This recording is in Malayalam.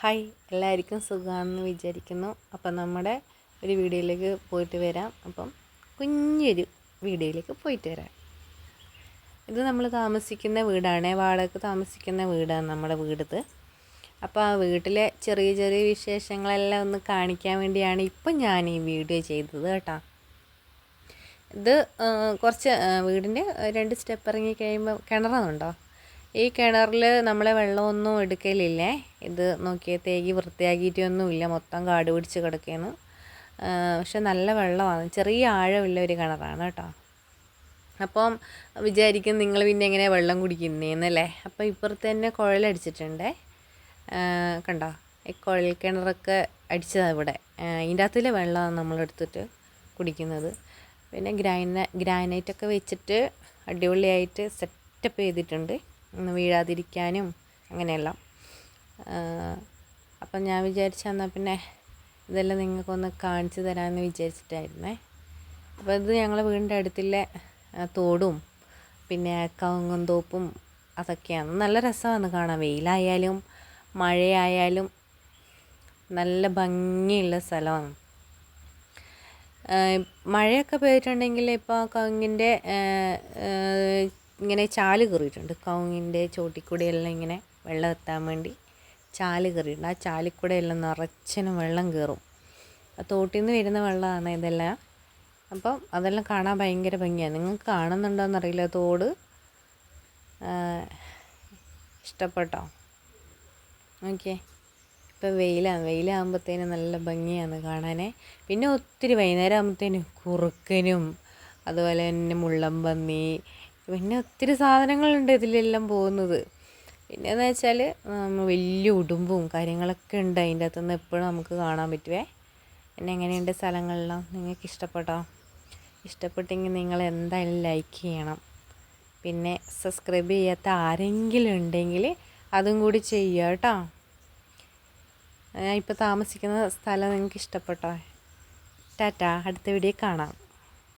ഹായ് എല്ലാവർക്കും സുഖമാണെന്ന് വിചാരിക്കുന്നു. അപ്പം നമ്മുടെ ഒരു വീഡിയോയിലേക്ക് പോയിട്ട് വരാം. അപ്പം കുഞ്ഞൊരു വീഡിയോയിലേക്ക് പോയിട്ട് വരാം. ഇത് നമ്മൾ താമസിക്കുന്ന വീടാണ്. വാടകയ്ക്ക് താമസിക്കുന്ന വീടാണ് നമ്മുടെ വീടത് അപ്പോൾ ആ വീട്ടിലെ ചെറിയ ചെറിയ വിശേഷങ്ങളെല്ലാം ഒന്ന് കാണിക്കാൻ വേണ്ടിയാണ് ഇപ്പം ഞാൻ ഈ വീഡിയോ ചെയ്തത് കേട്ടോ. ഇത് കുറച്ച് വീടിന്റെ രണ്ട് സ്റ്റെപ്പ് ഇറങ്ങി കഴിയുമ്പോൾ കിണറാണുണ്ടോ ഈ കിണറിൽ നമ്മൾ വെള്ളമൊന്നും എടുക്കലില്ലേ? ഇത് നോക്കിയാൽ തേകി വൃത്തിയാക്കിയിട്ടൊന്നുമില്ല. മൊത്തം കാട് പിടിച്ച് കിടക്കുകയാണ് പക്ഷെ നല്ല വെള്ളമാണ്. ചെറിയ ആഴമുള്ള ഒരു കിണറാണ് കേട്ടോ. അപ്പം വിചാരിക്കും നിങ്ങൾ പിന്നെ എങ്ങനെ വെള്ളം കുടിക്കുന്നേന്നല്ലേ? അപ്പം ഇപ്പുറത്ത് തന്നെ കുഴലടിച്ചിട്ടുണ്ടേ കണ്ടോ? ഈ കുഴൽ കിണറൊക്കെ അടിച്ചതാണ് ഇവിടെ. ഇതിന്റെ അകത്തിലെ വെള്ളമാണ് നമ്മളെടുത്തിട്ട് കുടിക്കുന്നത്. പിന്നെ ഗ്രാന ഗ്രാനൈറ്റൊക്കെ വെച്ചിട്ട് അടിപൊളിയായിട്ട് സെറ്റപ്പ് ചെയ്തിട്ടുണ്ട്. ഒന്ന് വീഴാതിരിക്കാനും അങ്ങനെയെല്ലാം. അപ്പം ഞാൻ വിചാരിച്ച എന്നാൽ പിന്നെ ഇതെല്ലാം നിങ്ങൾക്കൊന്ന് കാണിച്ചു തരാമെന്ന് വിചാരിച്ചിട്ടായിരുന്നേ. അപ്പോൾ ഇത് ഞങ്ങളെ വീടിന്റെ അടുത്തുള്ള തോടും പിന്നെ കവുങ്ങും തോപ്പും അതൊക്കെയാണ്. നല്ല രസമാണ് കാണാൻ. വെയിലായാലും മഴയായാലും നല്ല ഭംഗിയുള്ള സ്ഥലമാണ്. മഴയൊക്കെ പെയ്തിട്ടുണ്ടെങ്കിൽ ഇപ്പോൾ കവുങ്ങിന്റെ ഇങ്ങനെ ചാൽ കയറിയിട്ടുണ്ട് കവുങ്ങിന്റെ ചോട്ടിക്കൂടെയെല്ലാം ഇങ്ങനെ വെള്ളം എത്താൻ വേണ്ടി ചാൽ കയറിയിട്ടുണ്ട് ആ ചാലിക്കൂടെയെല്ലാം നിറച്ചനും വെള്ളം കയറും ആ തോട്ടിൽ നിന്ന് വരുന്ന വെള്ളമാണ് ഇതെല്ലാം. അപ്പം അതെല്ലാം കാണാൻ ഭയങ്കര ഭംഗിയാണ്. നിങ്ങൾക്ക് കാണുന്നുണ്ടോയെന്നറിയില്ല തോട് ഇഷ്ടപ്പെട്ടോ? ഓക്കെ. ഇപ്പം വെയിലാണ് വെയിലാകുമ്പോഴത്തേന് നല്ല ഭംഗിയാണ് കാണാനേ. പിന്നെ ഒത്തിരി വൈകുന്നേരം ആകുമ്പോഴത്തേനും കുറുക്കനും അതുപോലെ തന്നെ മുള്ളംപന്നി പിന്നെ ഒത്തിരി സാധനങ്ങളുണ്ട് ഇതിലെല്ലാം പോകുന്നത്. പിന്നെയെന്ന് വെച്ചാൽ വലിയ ഉടുമ്പും കാര്യങ്ങളൊക്കെ ഉണ്ട് അതിന്റെ അകത്തുനിന്ന് എപ്പോഴും നമുക്ക് കാണാൻ പറ്റുവേ. പിന്നെ എങ്ങനെയുണ്ട് സ്ഥലങ്ങളെല്ലാം? നിങ്ങൾക്ക് ഇഷ്ടപ്പെട്ടോ? ഇഷ്ടപ്പെട്ടെങ്കിൽ നിങ്ങൾ എന്തായാലും ലൈക്ക് ചെയ്യണം. പിന്നെ സബ്സ്ക്രൈബ് ചെയ്യാത്ത ആരെങ്കിലും ഉണ്ടെങ്കിൽ അതും കൂടി ചെയ്യുക കേട്ടോ. ഞാൻ ഇപ്പോൾ താമസിക്കുന്ന സ്ഥലം നിങ്ങൾക്ക് ഇഷ്ടപ്പെട്ടോ? ടാറ്റ അടുത്ത വീഡിയോ കാണാം.